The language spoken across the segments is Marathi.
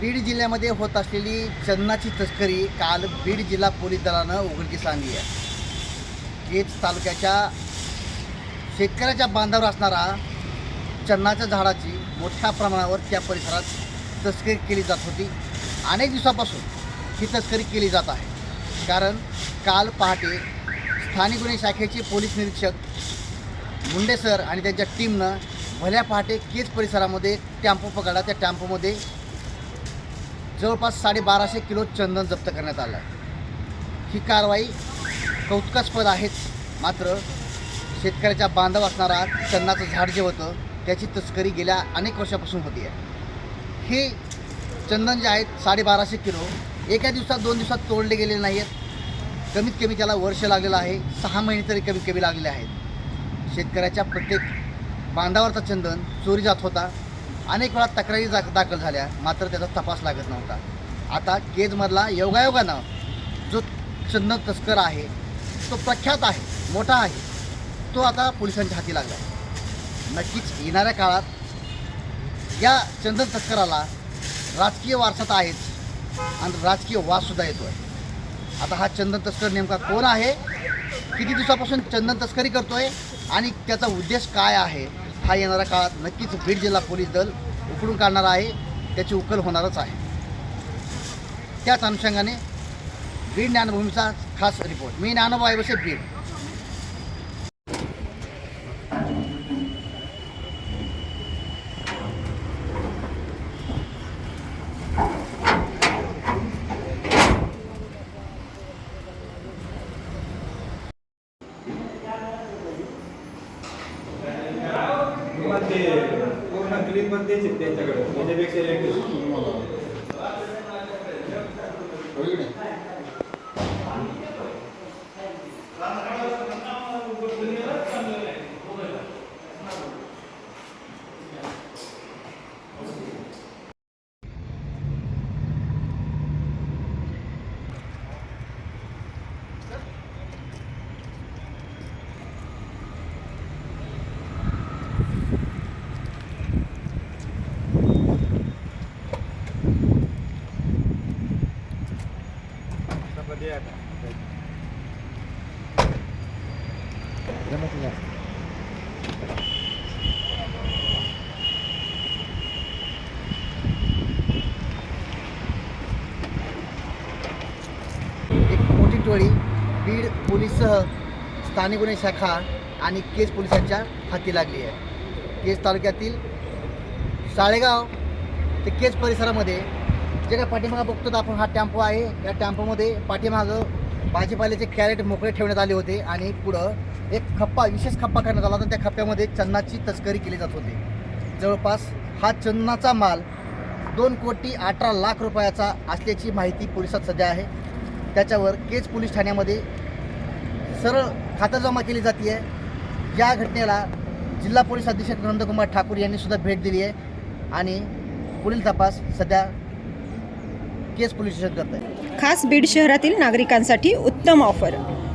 बीड जिल्ह्यामध्ये होत असलेली चंदनाची तस्करी काल बीड जिल्हा पोलीस दलानं उघडकीस आणली आहे. केज तालुक्याच्या शेतकऱ्याच्या बांधावर असणारा चन्नाच्या झाडाची मोठ्या प्रमाणावर त्या परिसरात तस्करी केली जात होती. अनेक दिवसापासून ही तस्करी केली जात आहे. कारण काल पहाटे स्थानिक गुन्हे शाखेचे पोलीस निरीक्षक मुंडे सर आणि त्यांच्या टीमनं भल्या पहाटे केज परिसरामध्ये टॅम्पो पकडला. त्या टॅम्पोमध्ये जवळपास साडेबाराशे किलो चंदन जप्त करण्यात आलं आहे. ही कारवाई कौतुकास्पद आहेच. मात्र शेतकऱ्याच्या बांधव असणारा चंदनाचं झाड जे होतं त्याची तस्करी गेल्या अनेक वर्षापासून होती आहे. हे चंदन जे आहेत साडेबाराशे किलो एका दिवसात दोन दिवसात तोडले गेले नाही आहेत कमीत कमी त्याला वर्ष लागलेलं आहे सहा महिने तरी कमीत कमी लागलेले आहेत. शेतकऱ्याच्या प्रत्येक बांधावरचा चंदन चोरी जात होता. अनेक वेळा तक्रारी जा दाखल झाल्या. मात्र त्याचा तपास लागत नव्हता. आता केजमधला योगायोगानं जो चंदन तस्कर आहे तो प्रख्यात आहे मोठा आहे तो आता पोलिसांच्या हाती लागला आहे. नक्कीच येणाऱ्या काळात या चंदन तस्कराला राजकीय वारसा तर आहेच आणि राजकीय वाससुद्धा येतो आहे आता हा चंदन तस्कर नेमका कोण आहे? किती दिवसापासून चंदन तस्करी करतोय? आणि त्याचा उद्देश काय आहे? हा येणाऱ्या काळात नक्कीच बीड जिल्हा पोलीस दल उकडून काढणार आहे. त्याची उकल होणारच आहे. त्याच अनुषंगाने बीड ज्ञानभूमीचा खास रिपोर्ट मी ज्ञानोबा बसे बीड. तुम्हाला ते पूर्ण क्लीन पण द्यायचे त्यांच्याकडे. त्याच्यापेक्षा मोठी टोळी बीड पोलीससह स्थानिक गुन्हे शाखा आणि केज पोलिसांच्या हाती लागली आहे. केज तालुक्यातील साळेगाव ते केज परिसरामध्ये जे काय पाठीमागं बघतो आपण हा टॅम्पो आहे. या टॅम्पोमध्ये पाठीमागं भाजीपाल्याचे कॅरेट मोकळे ठेवण्यात आले होते आणि पुढं एक खप्पा विशेष खप्पा करण्यात आला होता. त्या खप्प्यामध्ये चन्नाची तस्करी केली जात होती. जवळपास हा चन्नाचा माल दोन कोटी अठरा लाख रुपयाचा असल्याची माहिती पोलिसात सध्या आहे. त्याच्यावर केज पोलीस ठाण्यामध्ये सरळ खातरजमा केली जाते आहे या घटनेला जिल्हा पोलीस अधीक्षक नंदकुमार ठाकूर यांनी सुद्धा भेट दिली आहे आणि पुढील तपास सध्या केस पोलीस स्टेशन करत आहे. खास बीड शहरातील नागरिकांसाठी उत्तम ऑफर.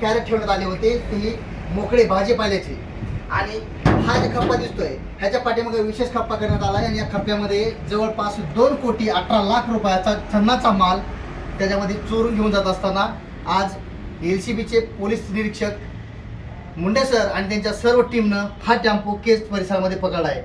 कॅरेट ठेवण्यात आले होते ती मोकळे भाजीपाल्याचे. आणि हा जे खप्पा दिसतोय ह्याच्या पाठीमागे विशेष खप्पा करण्यात आला आणि या खप्प्यामध्ये जवळपास दोन कोटी अठरा लाख रुपयाचा छन्नाचा माल त्याच्यामध्ये चोरून घेऊन जात असताना आज एल सी बीचे पोलीस निरीक्षक मुंडे सर आणि त्यांच्या सर्व टीमनं हा टेम्पो केस परिसरामध्ये पकडला आहे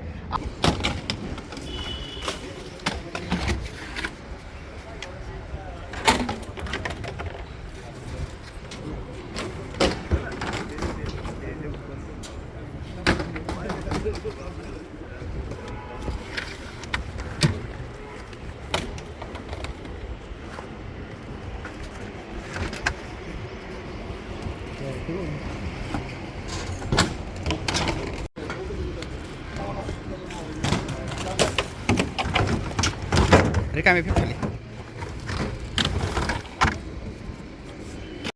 I'm happy Let me